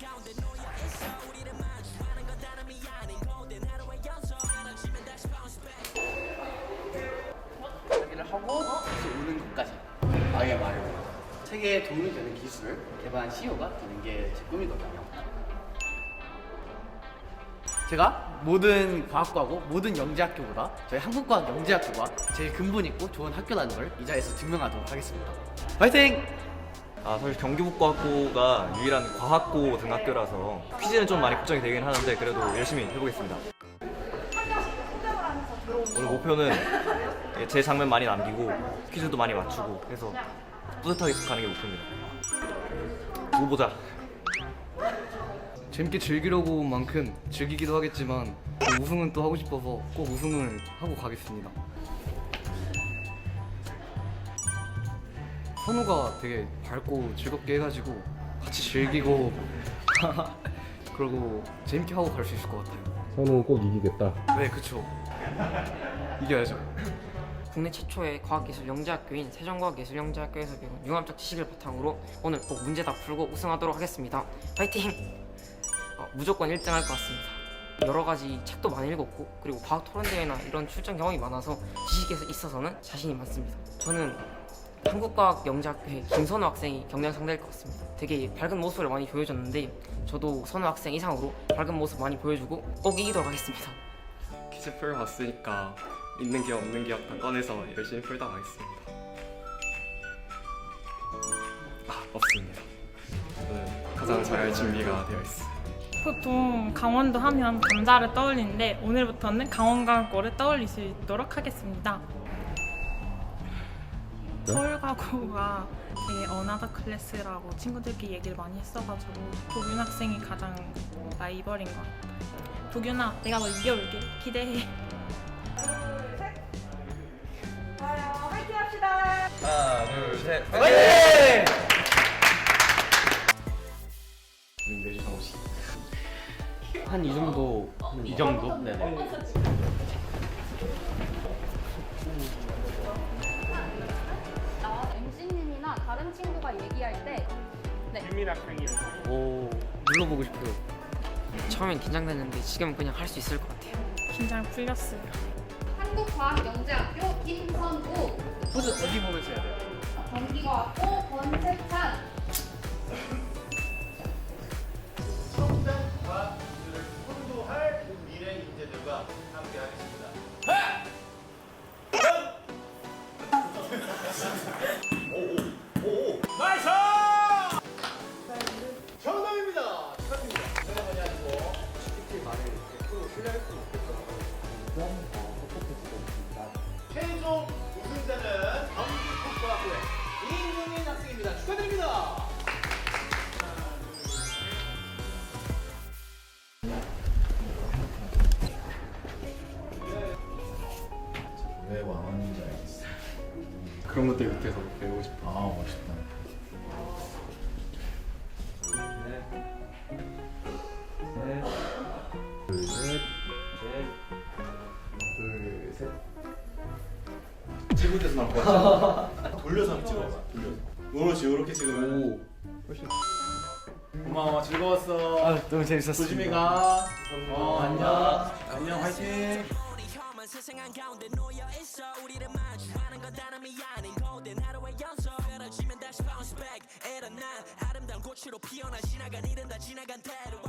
가운데 놓여 있어 우리를 마주하는 건 다름이 아닌 거대 하루의 연속 사라지면 다시 bounce back 이야기를 하고 그래서 우는 것까지 아예 말해요. 세계에 도움이 되는 기술을 개발한 CEO가 되는 게 제 꿈이거든요. 제가 모든 과학과고 모든 영재학교보다 저희 한국과학 영재학교가 제일 근본 있고 좋은 학교라는 걸 이 자리에서 증명하도록 하겠습니다. 파이팅! 아 사실 경기북과학고가 유일한 과학고 등학교라서 퀴즈는 좀 많이 걱정이 되긴 하는데 그래도 열심히 해보겠습니다. 오늘 목표는 제 장면 많이 남기고 퀴즈도 많이 맞추고 해서 뿌듯하게 가는 게 목표입니다. 두고 보자. 재밌게 즐기려고 온 만큼 즐기기도 하겠지만 또 우승은 또 하고 싶어서 꼭 우승을 하고 가겠습니다. 선우가 되게 밝고 즐겁게 해가지고 같이 즐기고 그러고 재밌게 하고 갈 수 있을 것 같아요. 선우 꼭 이기겠다. 네, 그쵸. 이겨야죠. 국내 최초의 과학기술 영재학교인 세종과학예술영재학교에서 배운 융합적 지식을 바탕으로 오늘 꼭 문제 다 풀고 우승하도록 하겠습니다. 파이팅! 어, 무조건 1등 할 것 같습니다. 여러 가지 책도 많이 읽었고 그리고 과학 토론 대회나 이런 출전 경험이 많아서 지식에 있어서는 자신이 많습니다. 저는 한국과학 영재학교의 김선우 학생이 경량 상대일 것 같습니다. 되게 밝은 모습을 많이 보여줬는데 저도 선우 학생 이상으로 밝은 모습 많이 보여주고 꼭 이기도록 하겠습니다. 퀴즈 풀어봤으니까 있는 기억 없는 기억 다 꺼내서 열심히 풀다 가겠습니다. 아 없습니다. 저는 가장 잘 준비가 되어 있어요. 보통 강원도 하면 감자를 떠올리는데 오늘부터는 강원과학고를 떠올릴 수 있도록 하겠습니다. 서울과고가 되게 어나더 클래스라고 친구들끼리 얘기를 많이 했어가지고 도균 학생이 가장 라이벌인 것 같아요. 도균아, 내가 너 이겨올게. 기대해. 하나 둘 셋. 매주 정시. 한 이 정도. 이 정도? 네네. 오, 눌러보고 싶어요. 처음엔 긴장됐는데 지금은 그냥 할 수 있을 것 같아요. 긴장 풀렸어요. 한국과학영재학교 김선우 포즈 어디 보면서 해야 돼요? 경기과학고 권세찬 왕원인지 알겠어. 그런 것들 밑에서 배우고 싶어요. 아 멋있다. 둘, 셋, 둘, 셋. 지구대에서 나올 것 같아. 돌려서 한번 찍어봐. 돌려서. 그렇지, 이렇게 찍으면. 고마워, 즐거웠어. 아, 너무 재밌었습니다. 조심히 가. 어, 안녕. 안녕, 화이팅. 세상 한가운데 놓여 있어. 우리를 마주하는 건 다름이 아닌 고된 하루의 연속. 쓰러지면 다시 bounce back. 일어나 아름다운 꽃으로 피어나 지나간 일은 다 지나간 대로